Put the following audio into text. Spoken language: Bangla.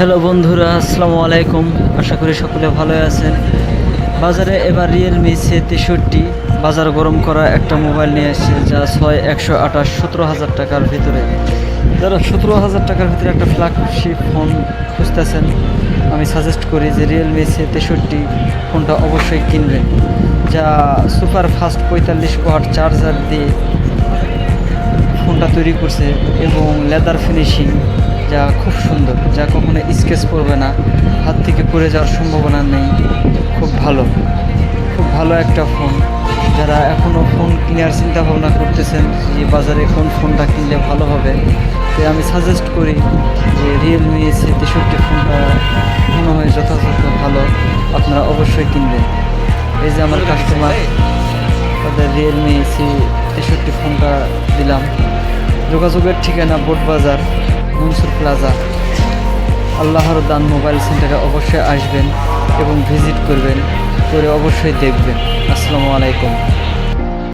হ্যালো বন্ধুরা, আসসালামু আলাইকুম। আশা করি সকলে ভালো আছেন। বাজারে এবার রিয়েলমি সে তেষট্টি বাজার গরম করা একটা মোবাইল নিয়ে এসেছে, যা ছয় একশো আঠাশ, সতেরো হাজার টাকার ভিতরে। যারা সতেরো হাজার টাকার ভিতরে একটা ফ্ল্যাগশিপ ফোন খুঁজতেছেন, আমি সাজেস্ট করি যে রিয়েলমি সে তেষট্টি ফোনটা অবশ্যই কিনবেন, যা সুপার ফাস্ট পঁয়তাল্লিশ ওয়াট চার্জার দিয়ে ফোনটা তৈরি করছে এবং লেদার ফিনিশিং যা খুব সুন্দর, যা কখনো স্কেচ পড়বে না, হাত থেকে পড়ে যাওয়ার সম্ভাবনা নেই, খুব ভালো। খুব ভালো একটা ফোন যারা এখনও ফোন কেনার চিন্তা ভাবনা করতেছেন যে বাজারে কোন ফোনটা কিনলে ভালো হবে তো আমি সাজেস্ট করি যে রিয়েলমি সি তেষট্টি ফোনটা মনে হয় যথাযথ ভালো আপনারা অবশ্যই কিনবেন। এই যে আমার কাস্টমার তাদের রিয়েলমি সি তেষট্টি ফোনটা দিলাম। যোগাযোগের ঠিকানা বোট বাজার মনসুর প্লাজা। আল্লাহর দান মোবাইল সেন্টারে অবশ্যই আসবেন এবং ভিজিট করবেন। করে অবশ্যই দেখবেন। আসসালামু আলাইকুম।